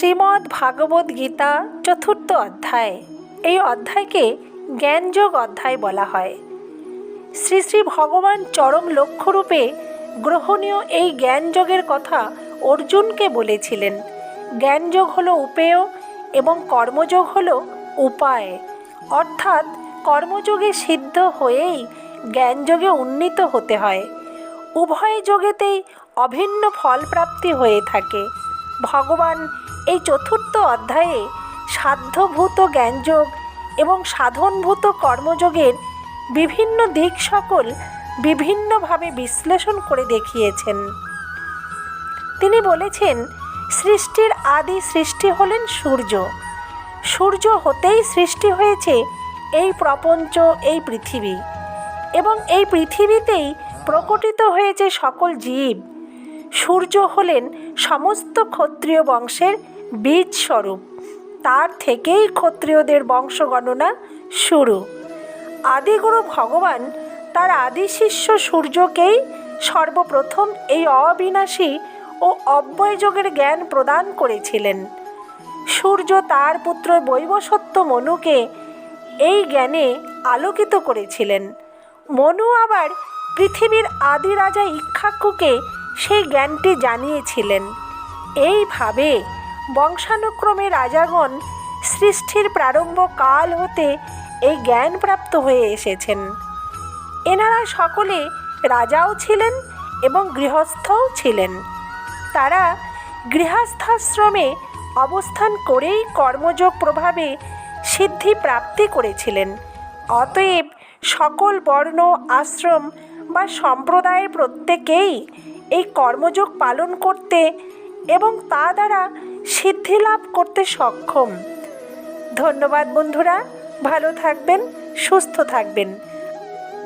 শ্রীমদ্ ভাগবত গীতা চতুর্থ অধ্যায়। এই অধ্যায়কে জ্ঞানযোগ অধ্যায় বলা হয়। শ্রী শ্রী ভগবান চরম লক্ষ্যরূপে গ্রহণীয় এই জ্ঞানযোগের কথা অর্জুনকে বলেছিলেন। জ্ঞানযোগ হলো উপেয় এবং কর্মযোগ হলো উপায়। অর্থাৎ কর্মযোগে সিদ্ধ হয়েই জ্ঞানযোগে উন্নীত হতে হয়। উভয় যোগেতেই অভিন্ন ফলপ্রাপ্তি হয়ে থাকে। ভগবান এই চতুর্থ অধ্যায়ে সাধ্যভূত জ্ঞানযোগ এবং সাধনভূত কর্মযোগের বিভিন্ন দিক সকল বিভিন্নভাবে বিশ্লেষণ করে দেখিয়েছেন। তিনি বলেছেন, সৃষ্টির আদি সৃষ্টি হলেন সূর্য। সূর্য হতেই সৃষ্টি হয়েছে এই প্রপঞ্চ, এই পৃথিবী। এবং এই পৃথিবীতেই প্রকটিত হয়েছে সকল জীব। সূর্য হলেন সমস্ত ক্ষত্রিয় বংশের বীজ স্বরূপ। তার থেকেই ক্ষত্রিয়দের বংশগণনা শুরু। আদিগুরু ভগবান তার আদি শিষ্য সূর্যকেই সর্বপ্রথম এই অবিনাশী ও অব্যয়যোগের জ্ঞান প্রদান করেছিলেন। সূর্য তার পুত্র বৈবসত্য মনুকে এই জ্ঞানে আলোকিত করেছিলেন। মনু আবার পৃথিবীর আদি রাজা ইক্ষাকুকে সেই জ্ঞানটি জানিয়েছিলেন। এইভাবে বংশানুক্রমে রাজাগণ সৃষ্টির প্রারম্ভ কাল হতে এই জ্ঞান প্রাপ্ত হয়ে এসেছেন। এনারা সকলে রাজাও ছিলেন এবং গৃহস্থও ছিলেন। তারা গৃহস্থাশ্রমে অবস্থান করেই কর্মযোগ প্রভাবে সিদ্ধি প্রাপ্তি করেছিলেন। অতএব সকল বর্ণ, আশ্রম বা সম্প্রদায়ের প্রত্যেকেই এই কর্মযোগ পালন করতে এবং তা দ্বারা সিদ্ধি লাভ করতে সক্ষম। ধন্যবাদ বন্ধুরা, ভালো থাকবেন, সুস্থ থাকবেন।